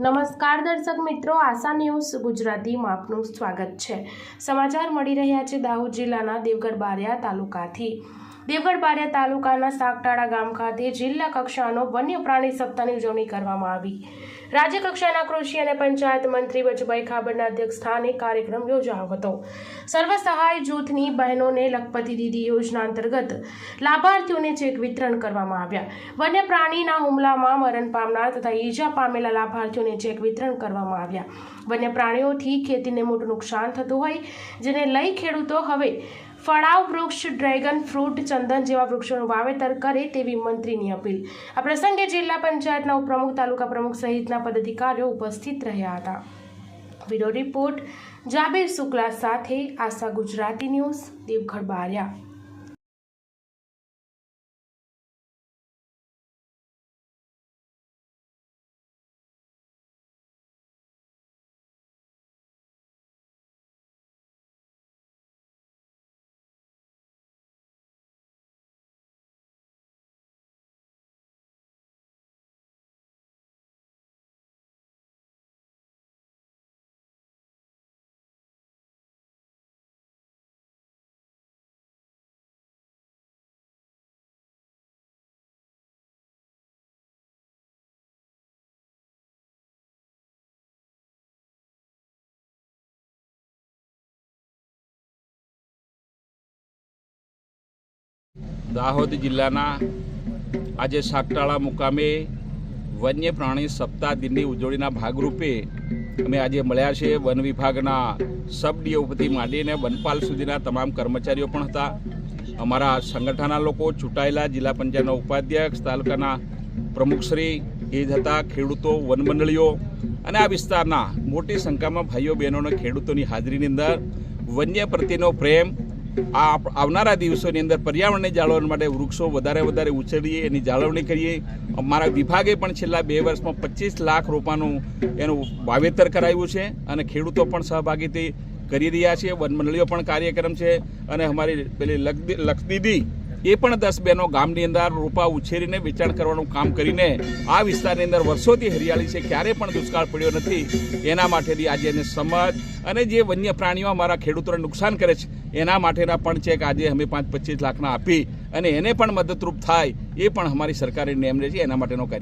નમસ્કાર દર્શક મિત્રો, આશા ન્યૂઝ ગુજરાતીમાં આપનું સ્વાગત છે. સમાચાર મળી રહ્યા છે દાહોદ જિલ્લાના દેવગઢ બારિયા તાલુકાથી. દેવગઢ બારિયા તાલુકાના સાગટાળા ગામ ખાતે જિલ્લા કક્ષાનો વન્ય પ્રાણી સપ્તાહની ઉજવણી કરવામાં આવી. રાજ્ય કક્ષાના કૃષિ અને પંચાયત મંત્રી વજુભાઈ ખાબડના અધ્યક્ષ સ્થાને કાર્યક્રમ યોજાયો હતો. સર્વ સહાય જૂથની બહેનોને લખપતિ દીદી યોજના અંતર્ગત લાભાર્થીઓને ચેક વિતરણ કરવામાં આવ્યા. વન્ય પ્રાણીના હુમલામાં મરણ પામનાર તથા ઈજા પામેલા લાભાર્થીઓને ચેક વિતરણ કરવામાં આવ્યા. વન્ય પ્રાણીઓથી ખેતીને મોટું નુકસાન થતું હોય, જેને લઈ ખેડૂતો હવે ફળાવ વૃક્ષ, ડ્રેગન ફ્રૂટ, ચંદન જેવા વૃક્ષોનું વાવેતર કરે તેવી મંત્રીની અપીલ. આ પ્રસંગે જિલ્લા પંચાયતના ઉપપ્રમુખ, તાલુકા પ્રમુખ સહિતના પદાધિકારીઓ ઉપસ્થિત રહ્યા હતા. બ્યુરો રિપોર્ટ, જાબીર શુક્લા સાથે આશા ગુજરાતી ન્યૂઝ દેવગઢ બારિયા. દાહોદ જિલ્લાના આજે સાગટાળા મુકામે વન્ય પ્રાણી સપ્તાહ દિનની ઉજવણીના ભાગરૂપે અમે આજે મળ્યા છે વન વિભાગના સબ ડીઓપતિ માંડીને વનપાલ સુધીના તમામ કર્મચારીઓ પણ હતા. અમારા સંગઠનના લોકો ચૂંટાયેલા જિલ્લા પંચાયતના ઉપાધ્યક્ષ, તાલુકાના પ્રમુખશ્રી એ જ હતા ખેડૂતો, વનમંડળીઓ અને આ વિસ્તારના મોટી સંખ્યામાં ભાઈઓ બહેનો અને ખેડૂતોની હાજરીની અંદર વન્ય પ્રત્યેનો પ્રેમ આ આવનારા દિવસોની અંદર પર્યાવરણને જાળવવા માટે વૃક્ષો વધારે વધારે ઉછેરીએ એની જાળવણી કરીએ. અમારા વિભાગે પણ છેલ્લા બે વર્ષમાં પચીસ લાખ રોપાનું એનું વાવેતર કરાવ્યું છે અને ખેડૂતો પણ સહભાગીથી કરી રહ્યા છે. વનમંડળીઓ પણ કાર્યક્રમ છે અને અમારી પેલી લક્ષ લક્ષદીદી એ પણ દસ બહેનો ગામની અંદર રોપા ઉછેરીને વેચાણ કરવાનું કામ કરીને આ વિસ્તારની અંદર વર્ષોથી હરિયાળી છે ક્યારે પણ દુષ્કાળ પડ્યો નથી. એના માટેની આજે એને સમજ અને જે વન્ય પ્રાણીઓ અમારા ખેડૂતોને નુકસાન કરે છે, એના માટેના પણ ચેક આજે અમે પાંચ પચીસ લાખના આપી અને એને પણ મદદરૂપ થાય એ પણ અમારી સરકારે નિયમ રહે છે, એના માટેનો કાર્ય